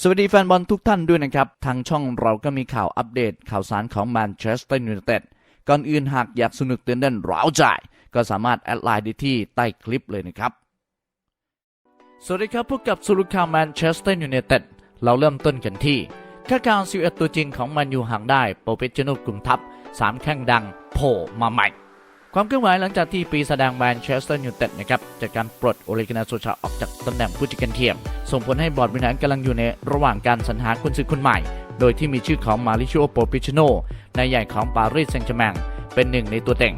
สวัสดีแฟนบอลทุกท่านด้วยนะครับ ทางช่องเราก็มีข่าวอัปเดตข่าวสารของแมนเชสเตอร์ยูไนเต็ดก่อนอื่นหากอยากสนุกเต้นเต้นร้าวใจ ก็สามารถแอดไลน์ได้ที่ใต้คลิปเลยนะครับ สวัสดีครับพบกับสุรุข่าวแมนเชสเตอร์ยูไนเต็ดเราเริ่มต้นกันที่คาการณ์11ตัวจริงของแมนยูห่างได้โปรเฟชชั่นกลุ่มทัพ 3 แข้งดังโผล่มาใหม่ ความเคลื่อนไหวหลังจากที่ปีแสดงแมนเชสเตอร์ยูไนเต็ดนะครับจากการปลดโอเลกนาโซชาออกจากตำแหน่งผู้จัดการทีมส่งผลให้บอร์ดบริหารกำลังอยู่ในระหว่างการสรรหากุนซื้อคนใหม่ โดยที่มีชื่อของมาริชิโอโปปิชโนนายใหญ่ของปารีสแซงต์แชร์แมงเป็นหนึ่งในตัวเต็ง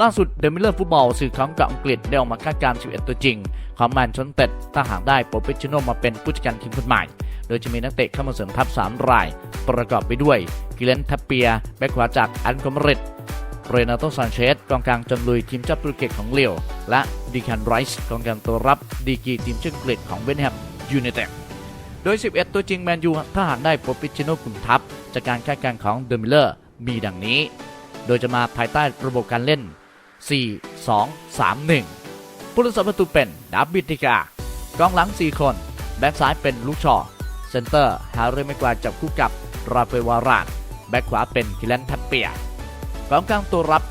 ล่าสุดเดมิเลอร์ฟุตบอลสื่อของเกาะอังกฤษได้ออกมาคาดการณ์ 11 ตัวจริง ของแมนเชสเต็ดถ้าหากได้โปรเฟชชั่นอลมาเป็นผู้จัดการทีมคนใหม่ โดยจะมีนักเตะเข้ามาเสริมทัพ 3 ราย ประกอบไปด้วยกิเลนทัปเปีย แบ็คขวาจากอันคอมริด เรนาโตซานเชสกองกลางจนลุยทีมเจ้าโปรตุเกสของเลียว และดีคันไรส์กองกลางตัวรับดีกีทีมชาติอังกฤษของเวนแฮมยูไนเต็ดโดย 11 ตัวจริงแมนยูถ้าหากได้โปรปิชิโนกลุ่มทัพ จากการคาดการณ์ของเดอมิเลอร์มีดังนี้ โดยจะมาภายใต้ระบบการเล่น 4 2 3 1ผู้รักษาประตูเป็นดับบิติกากองหลัง 4 คน แบ็กซ้ายเป็นลูกชอเซนเตอร์ฮาร์เรย์แมกวาจับคู่กับราเฟลวารานแบ็กขวาเป็นกิเลนทัปเปีย กองกลางตัวรับ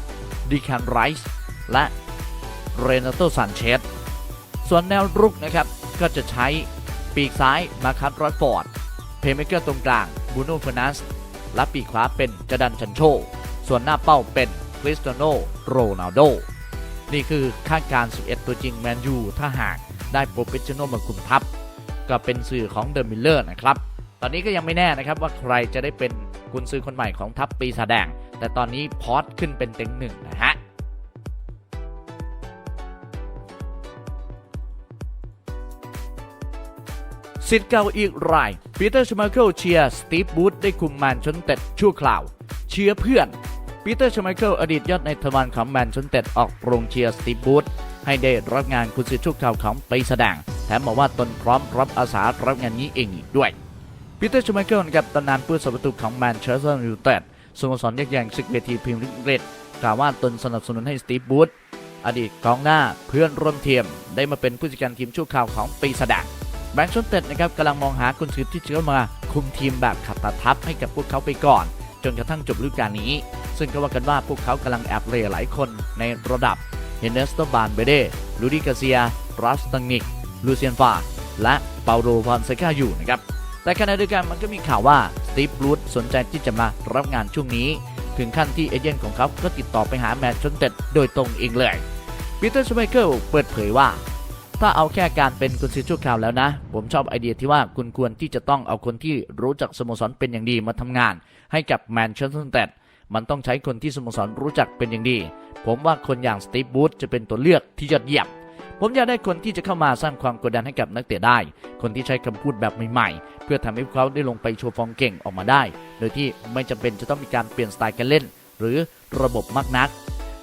ดีแคนไรส์และเรนาโตซานเชสส่วนแนวรุกนะครับ ก็จะใช้ปีกซ้ายมาคัตรอยฟอร์ด เพย์เมเกอร์ตรงกลางบูโน่เฟนัสและปีกขวาเป็นจดันชันโช ส่วนหน้าเป้าเป็นคริสตโนโรนัลโด นี่คือคาดการณ์11 ตัวจริงแมนยูถ้าหากได้โปรเฟชชั่นอลมาคุมทัพ ก็เป็นสื่อของเดอะมิลเลอร์นะครับ ตอนนี้ก็ยังไม่แน่นะครับว่าใครจะได้เป็นกุนซือคนใหม่ของทัพปีศาจแดง แต่ตอนนี้พอตขึ้นเป็นเต็งหนึ่งนะฮะสิทธิ์เก่าอีกรายปีเตอร์ชมาเคิลเชียร์สตีฟบูธได้คุมแมนชนเต็ดชั่วคราว เชียร์เพื่อนปีเตอร์ชมาเคิลอดีตยอดในทวารของแมนชนเต็ดออกโรงเชียร์สตีฟบูธให้ได้รับงานคุณซื้อชั่วคราวของไปแสดง แถมบอกว่าตนพร้อมรับอาสารับงานนี้เองอีกด้วยปีเตอร์ชูไมเคิลนะครับตำนานผู้สาประตูของแมนเชสเตอร์ยูไนเต็ด สโมสรยักษ์ใหญ่ศึกเวทีพรีเมียร์ลีกอังกฤษกล่าวว่าตนสนับสนุนให้สตีฟบูธอดีตกองหน้าเพื่อนร่วมทีมได้มาเป็นผู้จัดการทีมชั่วคราวของปีศาจแบงค์ชนเต็ดนะครับกำลังมองหาคุณซื้อที่จะเข้ามาคุมทีมแบบขัดตาทับให้กับพวกเขาไปก่อน จนกระทั่งจบฤดูกาลนี้ ซึ่งก็ว่ากันว่าพวกเขากำลังแอบเล่หลายคนในระดับเฮเนสโตบานเบเดลูดิกาเซียรัสตังนิก ลูเซียนฟาและเปาโรฟอนเซกาอยู่นะครับแต่ขณะเดียวกันมันก็มีข่าวว่า ตีฟบรูดสนใจที่จะมารับงานช่วงนี้ ถึงขั้นที่เอเจนต์ของเขาก็ติดต่อไปหาแมนชนเต็ดโดยตรงเองเลยปีเตอร์ชไมเคิลเปิดเผยว่า ถ้าเอาแค่การเป็นกุนซือชั่วคราวแล้วนะ ผมชอบไอเดียที่ว่าคุณควรที่จะต้องเอาคนที่รู้จักสโมสรเป็นอย่างดีมาทำงาน ให้กับแมนเชสเตอร์ยูไนเต็ดมันต้องใช้คนที่สโมสรรู้จักเป็นอย่างดี ผมว่าคนอย่างสตีฟบูธจะเป็นตัวเลือกที่ยอดเยี่ยม ผมอยากได้คนที่จะเข้ามาสร้างความกดดันให้กับนักเตะได้ คนที่ใช้คำพูดแบบใหม่ๆ เพื่อทำให้พวกเขาได้ลงไปโชว์ฟอร์มเก่งออกมาได้ โดยที่ไม่จำเป็นจะต้องมีการเปลี่ยนสไตล์การเล่น หรือระบบมากนัก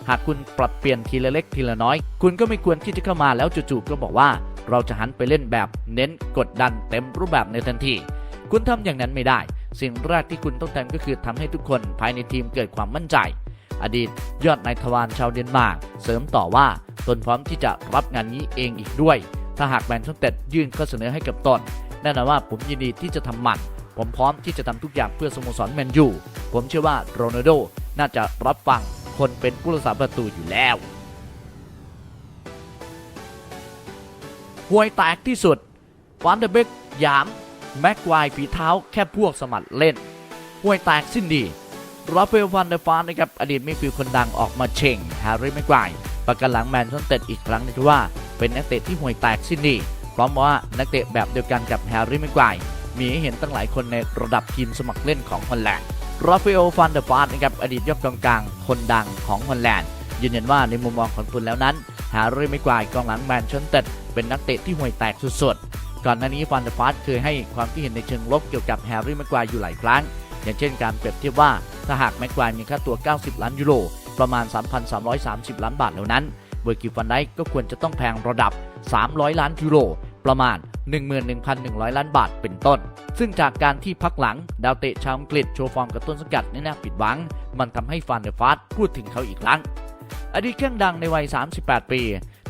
หากคุณปรับเปลี่ยนทีละเล็กทีละน้อย คุณก็ไม่ควรที่จะเข้ามาแล้วจู่ๆก็บอกว่า เราจะหันไปเล่นแบบเน้นกดดันเต็มรูปแบบในทันที คุณทำอย่างนั้นไม่ได้ สิ่งแรกที่คุณต้องทำก็คือทำให้ทุกคนภายในทีมเกิดความมั่นใจ อดีตยอดนายทวารชาวเดนมาร์กเสริมต่อว่าตนพร้อมที่จะรับงานนี้เองอีกด้วย ถ้าหากแมนเชสเต็ดยื่นข้อเสนอให้กับตนแน่นอนว่าผมยินดีที่จะทำมัน ผมพร้อมที่จะทำทุกอย่างเพื่อสโมสรแมนยูผมเชื่อว่าโรนัลโดน่าจะรับฟังคนเป็นผู้รักษาประตูอยู่แล้วห่วยแตกที่สุดฟานเดอร์เบกยาม แม็กควายฝีเท้าแค่พวกสมัครเล่นห่วยแตกสิ้นดี ราฟาเอลฟันเดอร์ฟานนะครับอดีตมิดฟิลด์คนดังออกมาเช่งแฮร์รี่แม็กวายประกันหลังแมนชสเต็ดอีกครั้งนึงว่าเป็นนักเตะที่ห่วยแตกสิ้นดีพร้อมว่านักเตะแบบเดียวกันกับแฮร์รี่แม็กวายมีให้เห็นตั้งหลายคนในระดับทีมสมัครเล่นของฮอลแลนด์ราฟาเอลฟันเดอร์ฟานนะครับอดีตยอดกองกลางคนดังของฮอลแลนด์ยืนยันว่าในมุมมองของคุณแล้วนั้นแฮร์รี่แม็กวายกองหลังแมนชสเต็ดเป็นนักเตะที่ห่วยแตกสุดๆก่อนหน้านี้ฟันเดอร์ฟานเคยให้ความคิดเห็นในเชิงลบเกี่ยวกับแฮร์รี่แม็กวายอยู่หลายครั้ง อย่างเช่นการเปรียบเทียบว่า ถ้าหากแม็กควายมีค่าตัว 90 ล้านยูโร ประมาณ 3,330 ล้านบาทแล้วนั้น เวอร์กิลฟันไดก็ควรจะต้องแพงระดับ 300 ล้านยูโร ประมาณ 11,100 ล้านบาทเป็นต้น ซึ่งจากการที่พักหลัง ดาวเตะชาวอังกฤษโชว์ฟอร์มกับต้นสังกัดในน่าผิดหวัง มันทำให้ฟานเดอร์ฟาสพูดถึงเขาอีกครั้ง อดีตแข้งดังในวัย 38 ปี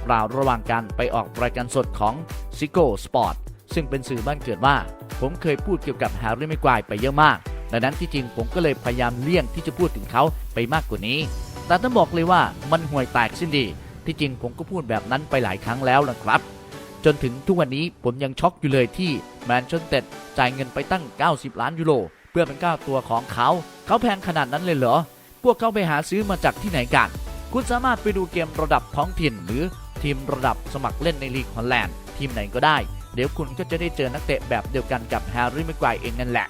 กล่าวระหว่างการไปออกรายการสดของ z i g o Sport ซึ่งเป็นสื่อบ้านเกิดว่า ผมเคยพูดเกี่ยวกับแฮร์รี่ไม่กวายไปเยอะมาก ดังนั้นที่จริงผมก็เลยพยายามเลี่ยงที่จะพูดถึงเขาไปมากกว่านี้ แต่ต้องบอกเลยว่ามันห่วยแตกสิ้นดี ที่จริงผมก็พูดแบบนั้นไปหลายครั้งแล้วนะครับ จนถึงทุกวันนี้ผมยังช็อกอยู่เลยที่แมนเชสเตอร์จ่ายเงินไปตั้ง 90 ล้านยูโรเพื่อเป็นก้าตัวของเขา เขาแพงขนาดนั้นเลยเหรอ พวกเขาไปหาซื้อมาจากที่ไหนกัน คุณสามารถไปดูเกมระดับท้องถิ่น หรือทีมระดับสมัครเล่นในลีกฮอลแลนด์ทีมไหนก็ได้ เดี๋ยวคุณก็จะได้เจอนักเตะแบบเดียวกันกับแฮร์รี่แม็กไกวเองนั่นแหละ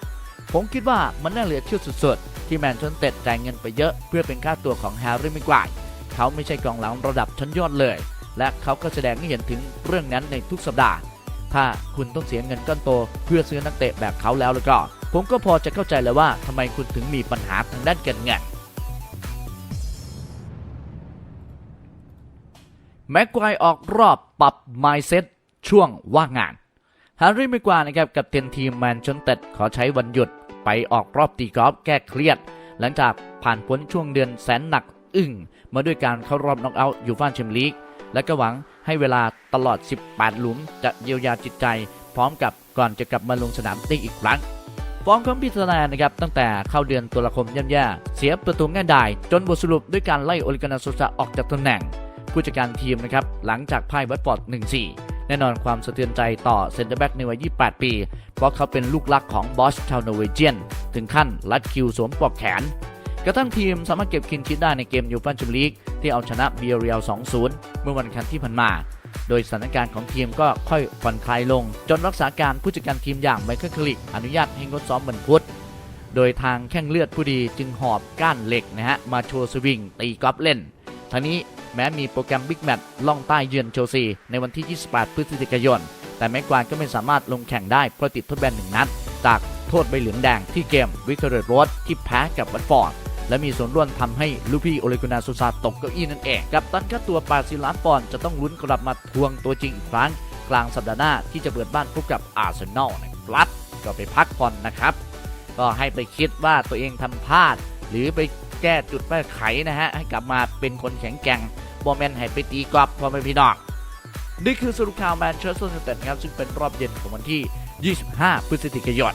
ผมคิดว่ามันน่าเหลือเชื่อสุดๆ ที่แมนเชสเตอร์จ่ายเงินไปเยอะเพื่อเป็นค่าตัวของแฮร์รี่ม็กไกวร์เขาไม่ใช่กองหลังระดับชั้นยอดเลย และเขาก็แสดงให้เห็นถึงเรื่องนั้นในทุกสัปดาห์ ถ้าคุณต้องเสียเงินก้อนโต เพื่อซื้อนักเตะแบบเขาแล้วแล้วก็ ผมก็พอจะเข้าใจแล้วว่าทำไมคุณถึงมีปัญหาทางด้านการเงินแม็กควายออกรอบปรับ mindset ช่วงว่างงาน ฮาร์รี่ไม่กว่านะครับกับเทนทีมแมนชสเตอร์ขอใช้วันหยุดไปออกรอบตีกอล์ฟแก้เครียด หลังจากผ่านพ้นช่วงเดือนแสนหนักอึ้งมาด้วยการเข้ารอบน็อกเอาท์ยูฟ่าแชมเปี้ยนลีกและก็หวังให้เวลาตลอด 18 หลุมจะเยียวยาจิตใจ พร้อมกับก่อนจะกลับมาลงสนามตีอีกครั้งฟอร์มของพิธนานะครับตั้งแต่เข้าเดือนตุลาคมย่ำๆเสียประตูง่ายดายจนบทสรุปด้วยการไล่โอลิกานาโซซาออกจากตำแหน่ง ผู้จัดการทีมนะครับหลังจากพ่ายวัตฟอร์ด1-4 แน่นอนความสะเทือนใจต่อเซนเตอร์แบ็กในวัย 28 ปี เพราะเขาเป็นลูกรักของบอสชาวนอร์เวเจียน ถึงขั้นรัดคิวสวมปลอกแขน กระทั่งทีมสามารถเก็บคินชิดได้ในเกมยูฟ่าแชมเปี้ยนลีกที่เอาชนะเบียเรียล 2-0 เมื่อวันอังคารที่ผ่านมา โดยสถานการณ์ของทีมก็ค่อยผ่อนคลายลง จนรักษาการผู้จัดการทีมอย่างไมเคิลคลิกอนุญาตให้งดซ้อมวันพุธโดยทางแข้งเลือดผู้ดีจึงหอบก้านเหล็กนะฮะมาโชว์สวิงตีกอล์ฟเล่นทั้งนี้ แม้มีโปรแกรมบิ๊กแมตช์ล่องใต้เยือนเชลซี ในวันที่ 28 พฤศจิกายน แต่แม็กควานก็ไม่สามารถลงแข่งได้เพราะติดทดแบนหนึ่งนัด จากโทษใบเหลืองแดงที่เกมวิกเตอร์โรดที่แพ้กับวัตฟอร์ดและมีส่วนร่วมทำให้ลูพี่โอเลกุนาซูซาตกเก้าอี้นั่นเอง กับตันค่าตัว80ล้านปอนจะต้องลุ้นกลับมาทวงตัวจริงอีกครั้ง กลางสัปดาห์หน้าที่จะเปิดบ้านพบกับอาร์เซนอลนะครับก็ไปพักผ่อนนะครับ ก็ให้ไปคิดว่าตัวเองทำพลาด หรือไปแก้จุดแก้ไขนะฮะให้กลับมาเป็นคนแข็งแกร่ง บอแมนให้ไปตีกอล์ฟพอไม่พี่น้องนี่คือสรุปข่าวแมนเชสเตอร์ยูไนเต็ดครับซึ่งเป็นรอบเย็นของวันที่ 25 พฤศจิกายน